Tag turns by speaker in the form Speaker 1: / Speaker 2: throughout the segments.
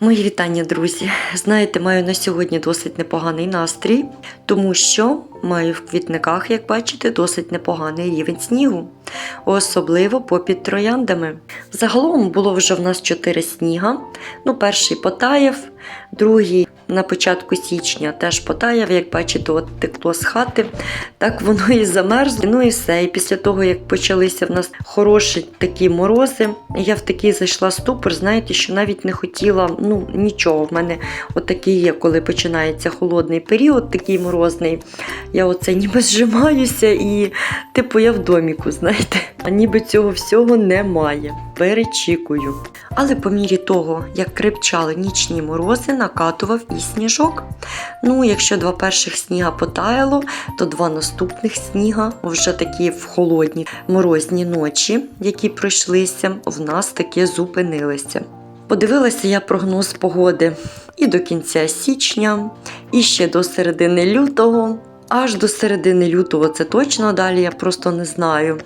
Speaker 1: Мої вітання, друзі. Знаєте, маю на сьогодні досить непоганий настрій, тому що маю в квітниках, як бачите, досить непоганий рівень снігу, особливо попід трояндами. Загалом було вже в нас 4 сніга. Ну, перший потаяв, другий на початку січня теж потаяв, як бачите, от текло з хати. Так воно і замерзло. Ну і все. І після того, як почалися в нас хороші такі морози, я в такий зайшла ступор, знаєте, що навіть не хотіла ну, нічого. В мене отакий є, коли починається холодний період, такий морозний. Я оце ніби зжимаюся і, типу, я в доміку, знаєте, а ніби цього всього немає. Перечікую. Але по мірі того, як крепчали нічні морози, накатував і сніжок. Ну, якщо два перших сніга потаяло, то два наступних сніга, вже такі в холодні морозні ночі, які пройшлися, в нас таки зупинилися. Подивилася я прогноз погоди і до кінця січня, і ще до середини лютого. Аж до середини лютого це точно далі, я просто не знаю.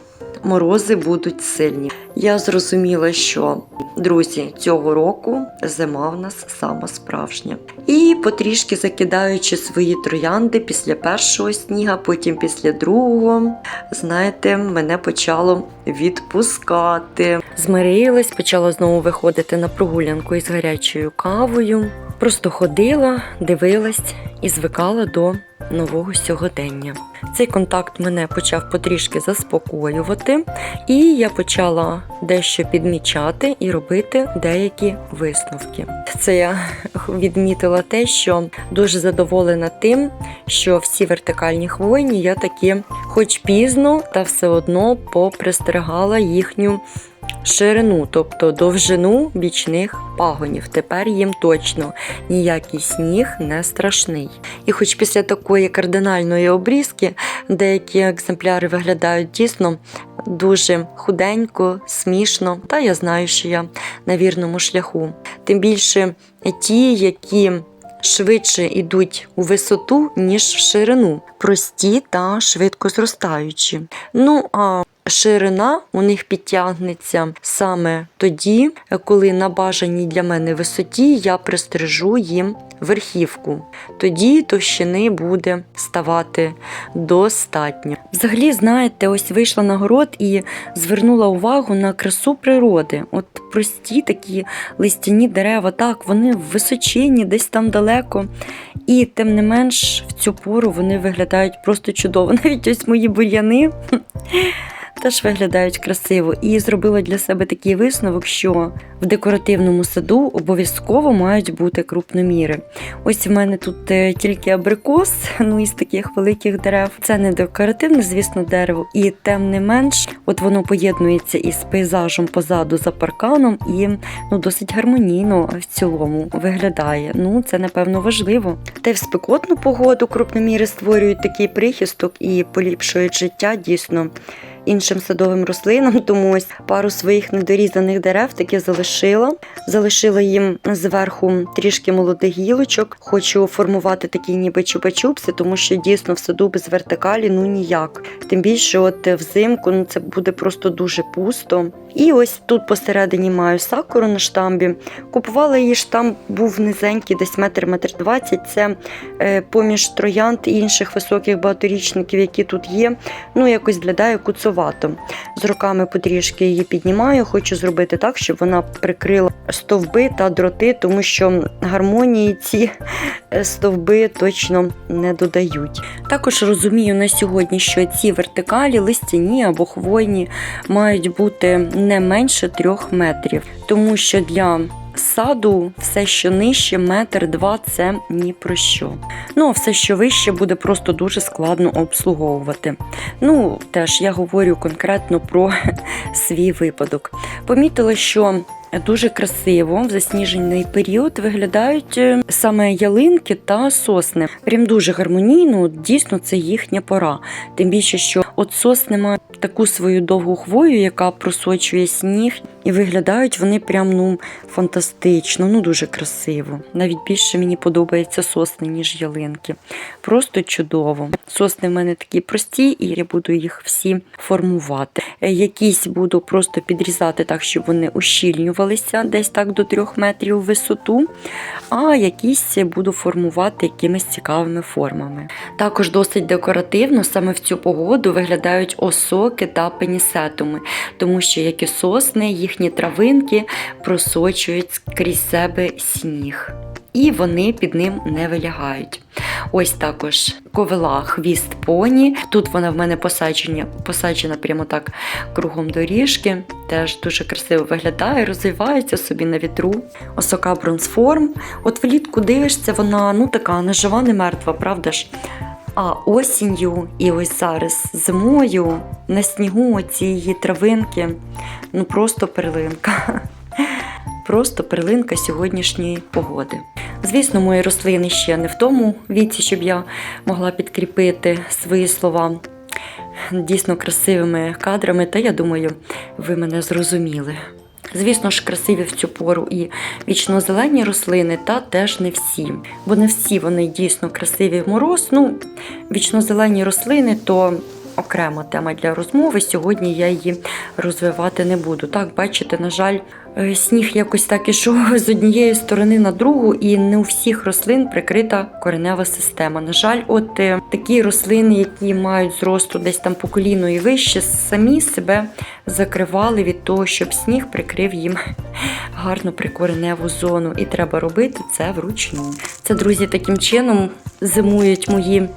Speaker 1: Морози будуть сильні. Я зрозуміла, що друзі, цього року зима в нас сама справжня. І потрішки закидаючи свої троянди після першого сніга, потім після другого, знаєте, мене почало відпускати. Змирилась, почала знову виходити на прогулянку із гарячою кавою. Просто ходила, дивилась і звикала до нового сьогодення. Цей контакт мене почав потрішки заспокоювати, і я почала дещо підмічати і робити деякі висновки. Це я відмітила те, що дуже задоволена тим, що всі вертикальні хвойні я таки, хоч пізно, та все одно попристригала їхню ширину, тобто довжину бічних пагонів. Тепер їм точно ніякий сніг не страшний. І хоч після такої кардинальної обрізки деякі екземпляри виглядають дійсно дуже худенько, смішно, та я знаю, що я на вірному шляху. Тим більше ті, які швидше йдуть у висоту, ніж в ширину, прості та швидко зростаючі. Ну а Ширина у них підтягнеться саме тоді, коли на бажаній для мене висоті я пристрижу їм верхівку. Тоді товщини буде ставати достатньо. Взагалі, знаєте, ось вийшла на город і звернула увагу на красу природи. От прості такі листяні дерева, так, вони височинні, десь там далеко. І тим не менш в цю пору вони виглядають просто чудово. Навіть ось мої бур'яни теж виглядають красиво. І зробила для себе такий висновок, що в декоративному саду обов'язково мають бути крупноміри. Ось в мене тут е, тільки абрикос, ну із таких великих дерев. Це не декоративне, звісно, дерево, і тим не менш, от воно поєднується із пейзажем позаду за парканом і ну досить гармонійно в цілому виглядає. Ну це напевно важливо. Та й в спекотну погоду крупноміри створюють такий прихисток і поліпшують життя дійсно іншим садовим рослинам, тому ось пару своїх недорізаних дерев таки залишила. Залишила їм зверху трішки молодих гілочок. Хочу формувати такі ніби чупа-чупси, тому що дійсно в саду без вертикалі ну ніяк. Тим більше, от взимку ну це буде просто дуже пусто. І ось тут посередині маю сакуру на штамбі. Купувала її штамб, був низенький, десь метр метр двадцять. Це е, поміж троянд і інших високих багаторічників, які тут є. Ну, якось виглядає куцовато. З руками потрішки її піднімаю. Хочу зробити так, щоб вона прикрила стовби та дроти, тому що гармонії ці е, стовби точно не додають. Також розумію на сьогодні, що ці вертикалі, листяні або хвойні мають бути не менше трьох метрів, тому що для саду все, що нижче, метр два це ні про що. Ну а все, що вище, буде просто дуже складно обслуговувати. Ну, теж я говорю конкретно про свій випадок. Помітила, що Дуже красиво в засніжений період виглядають е, саме ялинки та сосни. Прям дуже гармонійно, дійсно це їхня пора. Тим більше, що от сосни мають таку свою довгу хвою, яка просочує сніг, і виглядають вони прям ну фантастично, ну дуже красиво. Навіть більше мені подобаються сосни, ніж ялинки. Просто чудово. Сосни в мене такі прості, і я буду їх всі формувати. Е, Якісь буду просто підрізати так, щоб вони ущільнювали утримувалися десь так до 3 метрів висоту, а якісь буду формувати якимись цікавими формами. Також досить декоративно саме в цю погоду виглядають осоки та пенісетуми, тому що як і сосни, їхні травинки просочують крізь себе сніг. І вони під ним не вилягають. Ось також ковила хвіст поні. Тут вона в мене посаджена, посаджена прямо так кругом доріжки. Теж дуже красиво виглядає, розвивається собі на вітру. Осока бронзформ. От влітку дивишся, вона ну така не жива, не мертва, правда ж? А осінню і ось зараз зимою на снігу оці її травинки, ну просто перлинка. Просто перлинка сьогоднішньої погоди. Звісно, мої рослини ще не в тому віці, щоб я могла підкріпити свої слова дійсно красивими кадрами, та я думаю, ви мене зрозуміли. Звісно ж, красиві в цю пору і вічно-зелені рослини, та теж не всі. Бо не всі вони дійсно красиві в мороз. Ну, вічно-зелені рослини то окрема тема для розмови. Сьогодні я її розвивати не буду. Так, бачите, на жаль, е, сніг якось так ішов з однієї сторони на другу, і не у всіх рослин прикрита коренева система. На жаль, от е, такі рослини, які мають зросту десь там по коліно і вище, самі себе закривали від того, щоб сніг прикрив їм гарну прикореневу зону. І треба робити це вручну. Це, друзі, таким чином зимують мої,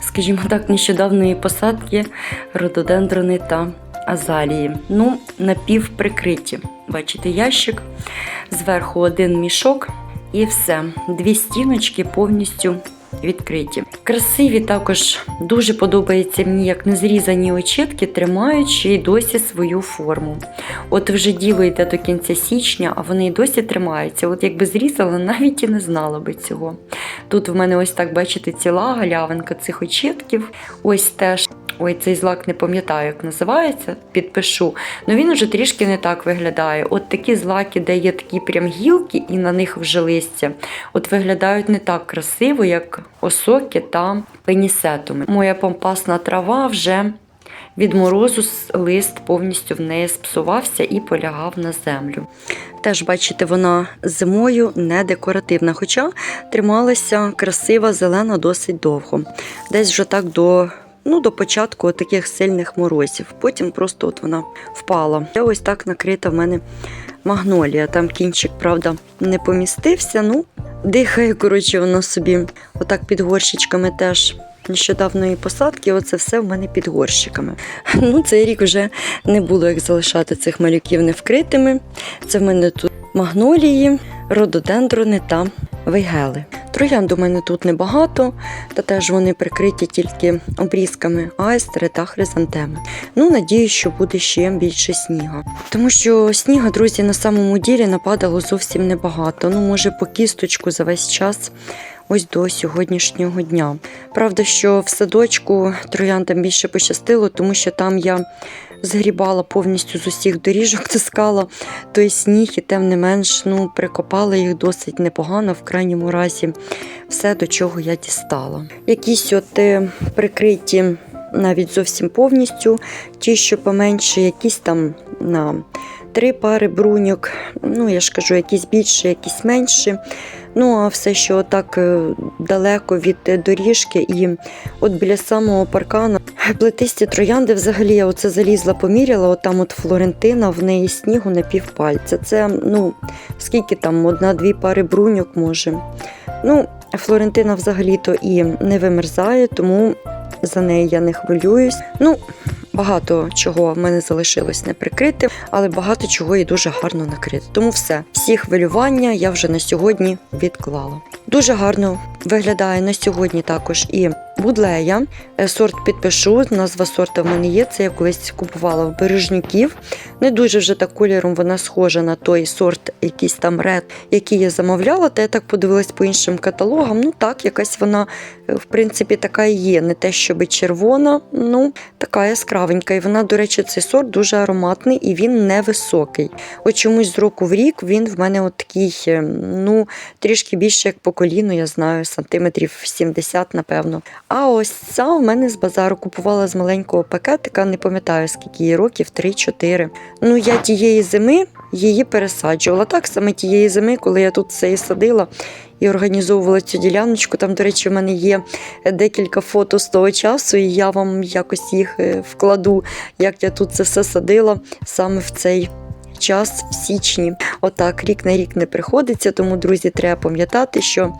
Speaker 1: скажімо так, нещодавної посадки рододендрони та азалії. Ну, напівприкриті. Бачите, ящик, зверху один мішок і все. Дві стіночки повністю відкриті. Красиві також дуже подобається мені, як незрізані очітки тримаючи й досі свою форму. От вже діло йде до кінця січня, а вони й досі тримаються. От якби зрізала, навіть і не знала би цього. Тут в мене ось так, бачите, ціла галявинка цих очітків. Ось теж. Ой, цей злак не пам'ятаю, як називається, підпишу. Ну він уже трішки не так виглядає. От такі злаки, де є такі прям гілки, і на них вже листя, от виглядають не так красиво, як осоки та пенісетуми. Моя помпасна трава вже від морозу лист повністю в неї спсувався і полягав на землю. Теж, бачите, вона зимою не декоративна, хоча трималася красива зелена досить довго. Десь вже так до. Ну, до початку таких сильних морозів. Потім просто от вона впала. Я ось так накрита в мене магнолія. Там кінчик, правда, не помістився. Ну, дихає, коротше, воно собі отак під горщичками теж. Нещодавної посадки, оце все в мене під горщиками. Ну, цей рік вже не було як залишати цих малюків невкритими. Це в мене тут магнолії, рододендрони та вейгели. Троянд у мене тут небагато, та теж вони прикриті тільки обрізками айстери та хризантеми. Ну, надію, що буде ще більше сніга. Тому що сніга, друзі, на самому ділі нападало зовсім небагато. Ну, може, по кісточку за весь час. Ось до сьогоднішнього дня. Правда, що в садочку трояндам більше пощастило, тому що там я згрібала повністю з усіх доріжок, таскала той сніг, і тим не менш ну, прикопала їх досить непогано, в крайньому разі все, до чого я дістала. Якісь от е, прикриті навіть зовсім повністю, ті, що поменше, якісь там на три пари бруньок. Ну, я ж кажу, якісь більше, якісь менші. Ну, а все, що так е, далеко від е, доріжки, і от біля самого паркану плетисті троянди взагалі я оце залізла, поміряла, от там от Флорентина, в неї снігу на півпальця. Це, ну, скільки там, одна-дві пари бруньок може. Ну, Флорентина взагалі-то і не вимерзає, тому за неї я не хвилююсь. Ну, багато чого в мене залишилось не прикрити, але багато чого і дуже гарно накрити. Тому все, всі хвилювання я вже на сьогодні відклала. Дуже гарно виглядає на сьогодні також і будлея. Е, Сорт підпишу, назва сорта в мене є. Це я колись купувала в бережнюків. Не дуже вже так кольором вона схожа на той сорт, якийсь там ред, який я замовляла. Та я так подивилась по іншим каталогам. Ну так, якась вона, е, в принципі, така і є. Не те, щоб червона, ну така яскравенька. І вона, до речі, цей сорт дуже ароматний і він невисокий. От чомусь з року в рік він в мене от такий, е, ну, трішки більше як по коліну, я знаю, сантиметрів 70, напевно. А ось ця у мене з базару купувала з маленького пакетика, не пам'ятаю скільки їй років, 3-4. Ну, я тієї зими її пересаджувала. Так саме тієї зими, коли я тут все і садила і організовувала цю діляночку. Там, до речі, в мене є декілька фото з того часу, і я вам якось їх е, вкладу, як я тут це все садила саме в цей. Час в січні, отак рік на рік не приходиться. Тому, друзі, треба пам'ятати, що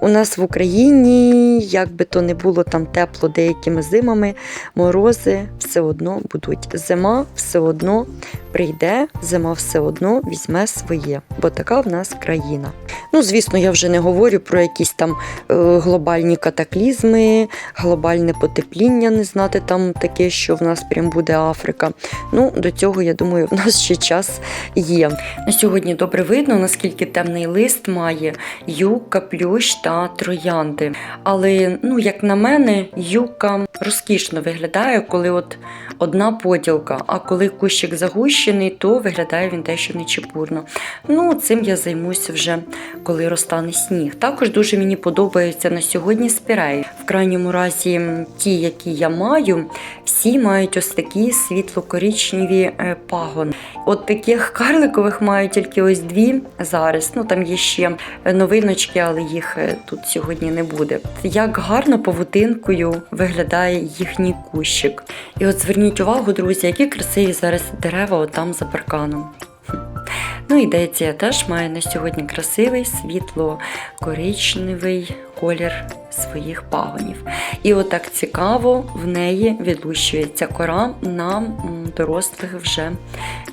Speaker 1: у нас в Україні, як би то не було там тепло деякими зимами, морози все одно будуть. Зима все одно прийде, зима все одно візьме своє, бо така в нас країна. Ну, звісно, я вже не говорю про якісь там е, глобальні катаклізми, глобальне потепління, не знати там таке, що в нас прям буде Африка. Ну, до цього, я думаю, в нас ще час є. На сьогодні добре видно, наскільки темний лист має юка, плющ та троянди. Але, ну, як на мене, юка розкішно виглядає, коли от одна поділка, а коли кущик загущений, то виглядає він дещо нечепурно. Ну, цим я займуся вже, коли розтане сніг. Також дуже мені подобаються на сьогодні спіреї. В крайньому разі, ті, які я маю, всі мають ось такі світло-корічневі е, пагони. От таких карликових маю тільки ось дві зараз. Ну там є ще новиночки, але їх е, тут сьогодні не буде. Як гарно павутинкою виглядає їхній кущик. І от зверніть увагу, друзі, які красиві зараз дерева от там за парканом. Ну і Деція теж має на сьогодні красивий світло-коричневий колір своїх пагонів. І отак цікаво в неї відлущується кора на дорослих вже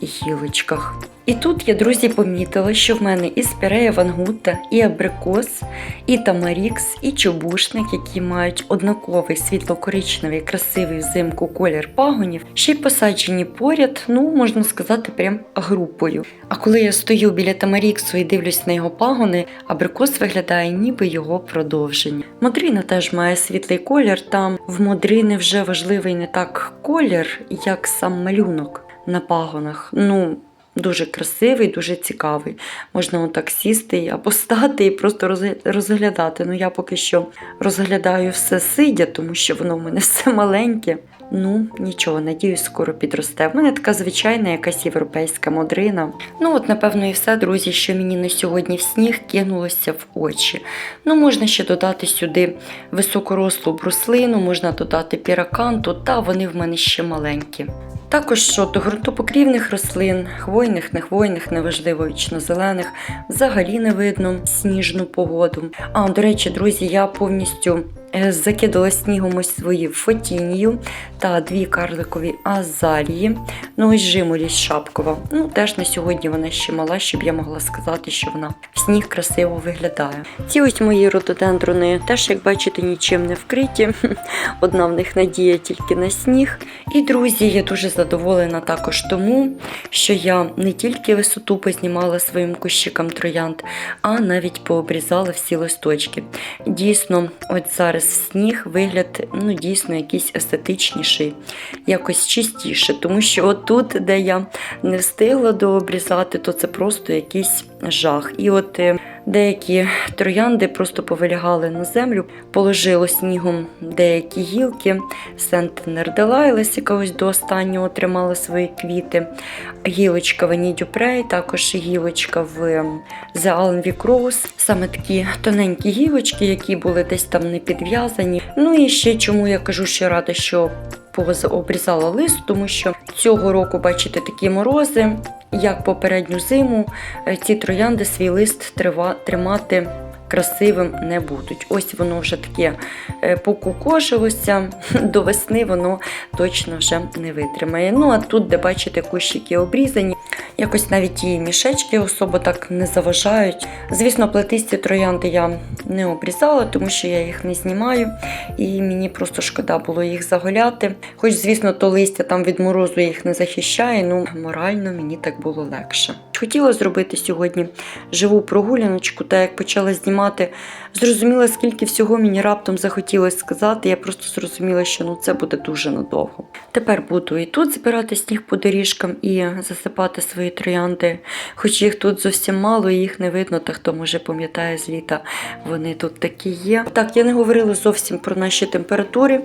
Speaker 1: гілочках. І тут я, друзі, помітила, що в мене і спірея вангута, і абрикос, і тамарікс, і чубушник, які мають однаковий світло-коричневий, красивий взимку колір пагонів, ще й посаджені поряд, ну можна сказати, прям групою. А коли я стою біля тамаріксу і дивлюсь на його пагони, абрикос виглядає ніби його продовження. Модрина теж має світлий колір. Там в модрини вже важливий не так колір, як сам малюнок на пагонах. Ну, Дуже красивий, дуже цікавий. Можна отак сісти або стати і просто розгля- розглядати. Ну, я поки що розглядаю все сидя, тому що воно в мене все маленьке. Ну, нічого, надіюсь, скоро підросте. В мене така звичайна якась європейська модрина. Ну, от, напевно, і все, друзі, що мені на сьогодні в сніг кинулося в очі. Ну, можна ще додати сюди високорослу бруслину, можна додати піраканту, та вони в мене ще маленькі. Також щодо ґрунтопокрівних рослин, хвойних, нехвойних, неважливо вічно-зелених, взагалі не видно сніжну погоду. А, до речі, друзі, я повністю закидала снігом ось свої фотінію та дві карликові азалії. Ну ось жимолість шапкова. Ну, теж на сьогодні вона ще мала, щоб я могла сказати, що вона в сніг красиво виглядає. Ці ось мої рододендрони теж, як бачите, нічим не вкриті. Одна в них надія тільки на сніг. І друзі, я дуже задоволена також тому, що я не тільки висоту познімала своїм кущикам троянд, а навіть пообрізала всі листочки. Дійсно, от зараз сніг вигляд ну, дійсно якийсь естетичніший, якось чистіше, тому що отут, де я не встигла дообрізати, то це просто якийсь жах. І от е, деякі троянди просто повилягали на землю, положило снігом деякі гілки, Сент Делайлес, яка ось до останнього тримала свої квіти, гілочка Вені Дюпрей, також гілочка в Allenby Rose, саме такі тоненькі гілочки, які були десь там не підв'язані. Ну і ще чому я кажу, що рада, що обрізала лист, тому що цього року, бачите, такі морози, як попередню зиму, е, ці троянди свій лист тримати красивим не будуть. Ось воно вже таке е, покукожилося, до весни воно точно вже не витримає. Ну а тут, де бачите, кущики обрізані, якось навіть ті мішечки особо так не заважають. Звісно, плетисті троянди я не обрізала, тому що я їх не знімаю, і мені просто шкода було їх заголяти. Хоч, звісно, то листя там від морозу їх не захищає, ну морально мені так було легше. Хотіла зробити сьогодні живу прогуляночку, та як почала знімати, зрозуміла, скільки всього мені раптом захотілося сказати. Я просто зрозуміла, що ну це буде дуже надовго. Тепер буду і тут збирати сніг по доріжкам і засипати свої троянди. Хоч їх тут зовсім мало, і їх не видно, та хто може пам'ятає з літа, вони тут такі є. Так, я не говорила зовсім про наші температури.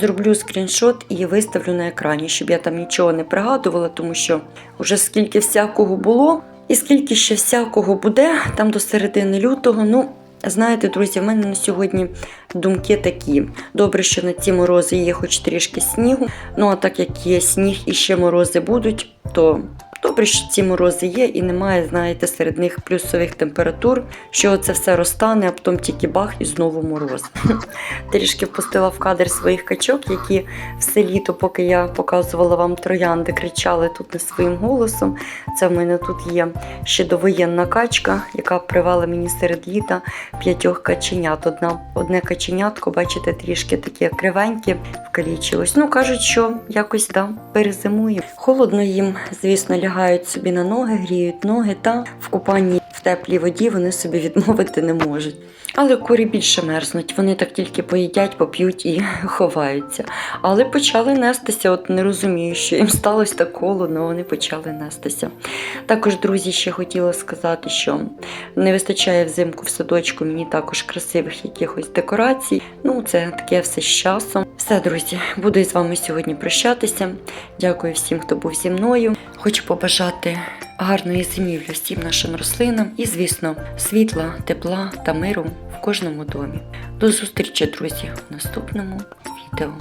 Speaker 1: Зроблю скріншот і виставлю на екрані, щоб я там нічого не пригадувала, тому що вже скільки всякого було, і скільки ще всякого буде, там до середини лютого. Ну, знаєте, друзі, в мене на сьогодні думки такі. Добре, що на ці морози є хоч трішки снігу. Ну а так як є сніг і ще морози будуть, то добре, що ці морози є, і немає, знаєте, серед них плюсових температур, що це все розтане, а потім тільки бах і знову мороз. Трішки впустила в кадр своїх качок, які все літо, поки я показувала вам троянди, кричали тут не своїм голосом. Це в мене тут є ще довоєнна качка, яка привела мені серед літа п'ятьох каченят. Одна, одне каченятко, бачите, трішки таке кривеньке, вкалічилось. Ну, кажуть, що якось да, перезимує. Холодно їм, звісно, лягають собі на ноги, гріють ноги, та в купанні в теплій воді вони собі відмовити не можуть. Але курі більше мерзнуть, вони так тільки поїдять, поп'ють і ховаються. Але почали нестися, от не розумію, що їм сталося так холодно, вони почали нестися. Також, друзі, ще хотіла сказати, що не вистачає взимку в садочку мені також красивих якихось декорацій. Ну, це таке все з часом. Все, друзі, буду із вами сьогодні прощатися. Дякую всім, хто був зі мною. Хочу побажати гарної зимівлі всім нашим рослинам і, звісно, світла, тепла та миру в кожному домі. До зустрічі, друзі, в наступному відео.